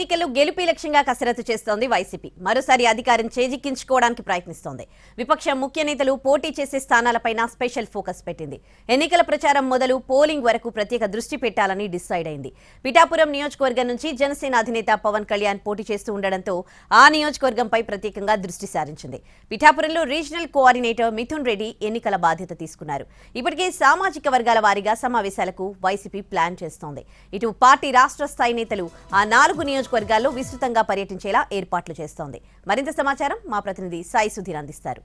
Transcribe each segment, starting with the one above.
ఎన్నికల్లో గెలుపు లక్ష్యంగా కసరత్తు చేస్తోంది వైసీపీ. మరోసారి అధికారం చేజిక్కించుకోవడానికి ప్రయత్నిస్తోంది. విపక్ష ముఖ్య నేతలు పోటీ చేసే స్థానాలపైన స్పెషల్ ఫోకస్ పెట్టింది. ఎన్నికల ప్రచారం మొదలు పోలింగ్ వరకు ప్రత్యేక దృష్టి పెట్టాలని డిసైడ్ అయింది. పిఠాపురం నియోజకవర్గం నుంచి జనసేన అధినేత పవన్ కళ్యాణ్ పోటీ చేస్తూ ఉండడంతో ఆ నియోజకవర్గంపై ప్రత్యేకంగా దృష్టి సారించింది. పిఠాపురంలో రీజనల్ కోఆర్డినేటర్ మిథున్ రెడ్డి ఎన్నికల బాధ్యత తీసుకున్నారు. ఇప్పటికే సామాజిక వర్గాల వారీగా సమావేశాలకు వైసీపీ ప్లాన్ చేస్తోంది. ఇటు పార్టీ రాష్ట్ర స్థాయి నేతలు ఆ నాలుగు నియోజకవర్గాల్లో విస్తృతంగా పర్యటించేలా ఏర్పాట్లు చేస్తోంది. మరింత సమాచారం మా ప్రతినిధి సాయి సుధీర్ అందిస్తారు.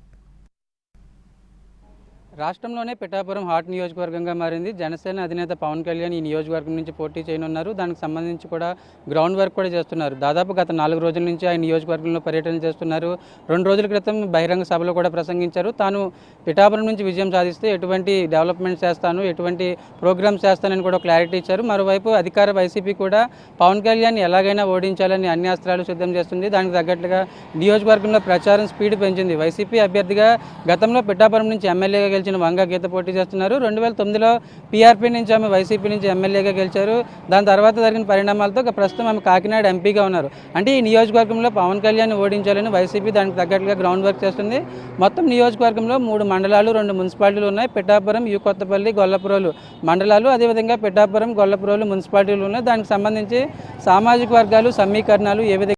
రాష్ట్రంలోనే పిఠాపురం హాట్ నియోజకవర్గంగా మారింది. జనసేన అధినేత పవన్ కళ్యాణ్ ఈ నియోజకవర్గం నుంచి పోటీ చేయనున్నారు. దానికి సంబంధించి కూడా గ్రౌండ్ వర్క్ కూడా చేస్తున్నారు. దాదాపు గత నాలుగు రోజుల నుంచి ఆయన నియోజకవర్గంలో పర్యటన చేస్తున్నారు. రెండు రోజుల క్రితం బహిరంగ సభలో కూడా ప్రసంగించారు. తాను పిఠాపురం నుంచి విజయం సాధిస్తే ఎటువంటి డెవలప్మెంట్ చేస్తాను ఎటువంటి ప్రోగ్రామ్స్ చేస్తానని కూడా క్లారిటీ ఇచ్చారు. మరోవైపు అధికార వైసీపీ కూడా పవన్ కళ్యాణ్ ఎలాగైనా ఓడించాలని అన్ని అస్త్రాలు సిద్ధం చేస్తుంది. దానికి తగ్గట్టుగా నియోజకవర్గంలో ప్రచారం స్పీడ్ పెంచింది. వైసీపీ అభ్యర్థిగా గతంలో పిఠాపురం నుంచి ఎమ్మెల్యేగా గెలిచిన వంగ గీత పోటీ చేస్తున్నారు. రెండు వేల తొమ్మిదిలో పీఆర్పీ నుంచి ఆమె వైసీపీ నుంచి ఎమ్మెల్యేగా గెలిచారు. దాని తర్వాత జరిగిన పరిణామాలతో ప్రస్తుతం ఆమె కాకినాడ ఎంపీగా ఉన్నారు. అంటే ఈ నియోజకవర్గంలో పవన్ కళ్యాణ్ ఓడించాలని వైసీపీ దానికి తగ్గట్టుగా గ్రౌండ్ వర్క్ చేస్తుంది. మొత్తం నియోజకవర్గంలో మూడు మండలాలు రెండు మున్సిపాలిటీలు ఉన్నాయి. పిఠాపురం యూ కొత్తపల్లి గొల్లపురోలు మండలాలు. అదేవిధంగా పిఠాపురం గొల్లపురోలు మున్సిపాలిటీలు ఉన్నాయి. దానికి సంబంధించి సామాజిక వర్గాలు సమీకరణాలు ఏ విధంగా